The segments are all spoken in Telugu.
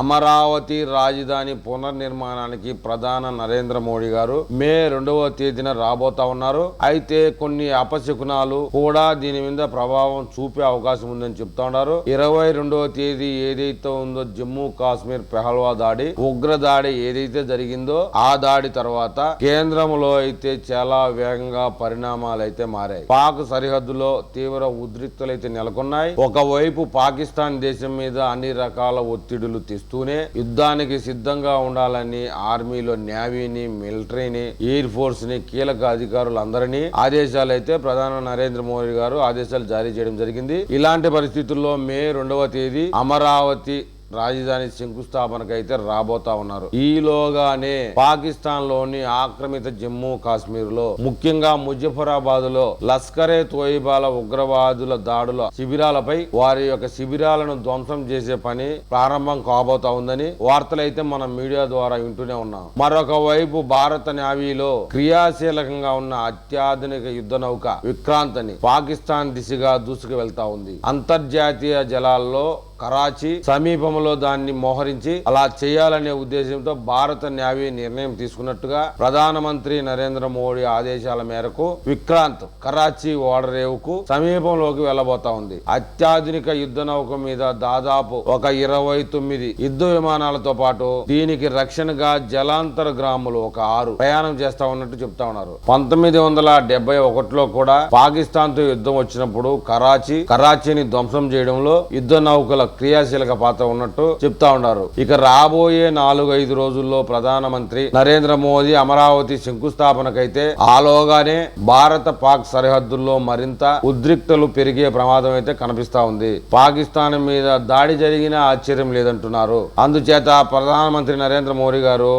అమరావతి రాజధాని పునర్నిర్మాణానికి ప్రధాన నరేంద్ర మోడీ గారు మే రెండవ తేదీన రాబోతా ఉన్నారు. అయితే కొన్ని అపశకునాలు కూడా దీని మీద ప్రభావం చూపే అవకాశం ఉందని చెప్తా ఉన్నారు. ఇరవై రెండవ తేదీ ఏదైతే ఉందో జమ్మూ కాశ్మీర్ పెహల్వా దాడి ఉగ్ర దాడి ఏదైతే జరిగిందో ఆ దాడి తర్వాత కేంద్రంలో అయితే చాలా వేగంగా పరిణామాలు అయితే మారాయి. పాక్ సరిహద్దులో తీవ్ర ఉద్రిక్తులు అయితే నెలకొన్నాయి. ఒకవైపు పాకిస్తాన్ దేశం మీద అన్ని రకాల ఒత్తిడులు ఇస్తూనే యుద్ధానికి సిద్ధంగా ఉండాలని ఆర్మీలో నేవీని మిలిటరీని ఎయిర్ ఫోర్స్ని కీలక అధికారులందరినీ ఆదేశాలు అయితే ప్రధాని నరేంద్ర మోడీ గారు ఆదేశాలు జారీ చేయడం జరిగింది. ఇలాంటి పరిస్థితుల్లో మే రెండవ తేదీ అమరావతి రాజధాని శంకుస్థాపనకైతే రాబోతా ఉన్నారు. ఈలోగానే పాకిస్తాన్లోని ఆక్రమిత జమ్మూ కాశ్మీర్లో ముఖ్యంగా ముజఫరాబాద్లో లస్కరే తోయిబాల ఉగ్రవాదుల దాడుల శిబిరాలపై వారి యొక్క శిబిరాలను ధ్వంసం చేసే పని ప్రారంభం కాబోతా ఉందని వార్తలైతే మనం మీడియా ద్వారా వింటూనే ఉన్నాం. మరొక వైపు భారత నావీలో క్రియాశీలకంగా ఉన్న అత్యాధునిక యుద్ధ నౌక విక్రాంత్ అని పాకిస్తాన్ దిశగా దూసుకు వెళ్తా ఉంది. అంతర్జాతీయ జలాల్లో కరాచీ సమీపంలో దాన్ని మోహరించి అలా చేయాలనే ఉద్దేశంతో భారత న్యావీ నిర్ణయం తీసుకున్నట్టుగా ప్రధానమంత్రి నరేంద్ర మోడీ ఆదేశాల మేరకు విక్రాంత్ కరాచీ ఓడరేవుకు సమీపంలోకి వెళ్ళబోతా ఉంది. అత్యాధునిక యుద్ధ నౌక మీద దాదాపు ఒక ఇరవై తొమ్మిది యుద్ధ విమానాలతో పాటు దీనికి రక్షణగా జలాంతర గ్రాములు ఒక ఆరు ప్రయాణం చేస్తా ఉన్నట్టు చెప్తా ఉన్నారు. పంతొమ్మిది వందల డెబ్బై ఒకటిలో కూడా పాకిస్తాన్తో యుద్ధం వచ్చినప్పుడు కరాచీ కరాచీని ధ్వంసం చేయడంలో యుద్ధ నౌకల క్రియాశీలక పాత్ర ఉన్నట్టు చెప్తా ఉన్నారు. ఇక రాబోయే నాలుగు ఐదు రోజుల్లో ప్రధానమంత్రి నరేంద్ర మోదీ అమరావతి శంకుస్థాపనకైతే ఆలోగానే భారత పాక్ సరిహద్దుల్లో మరింత ఉద్రిక్తలు పెరిగే ప్రమాదం అయితే కనిపిస్తా ఉంది. పాకిస్తాన్ మీద దాడి జరిగినా ఆశ్చర్యం లేదంటున్నారు. అందుచేత ప్రధానమంత్రి నరేంద్ర మోడీ గారు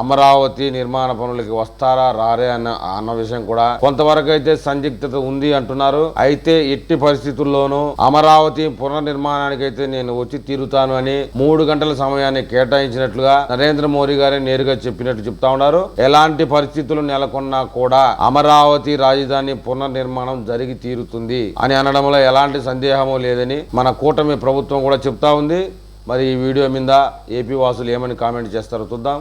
అమరావతి నిర్మాణ పనులకి వస్తారా రారే అన్న అన్న విషయం కూడా కొంతవరకు అయితే సందిగ్ధత ఉంది అంటున్నారు. అయితే ఎట్టి పరిస్థితుల్లోనూ అమరావతి పునర్నిర్మాణానికి అయితే నేను వచ్చి తీరుతాను అని మూడు గంటల సమయాన్ని కేటాయించినట్లుగా నరేంద్ర మోడీ గారే నేరుగా చెప్పినట్టు చెప్తా ఉన్నారు. ఎలాంటి పరిస్థితులు నెలకొన్నా కూడా అమరావతి రాజధాని పునర్నిర్మాణం జరిగి తీరుతుంది అని అనడంలో ఎలాంటి సందేహము లేదని మన కూటమి ప్రభుత్వం కూడా చెప్తా ఉంది. మరి ఈ వీడియో మీద ఏపీ వాసులు ఏమని కామెంట్ చేస్తారో చూద్దాం.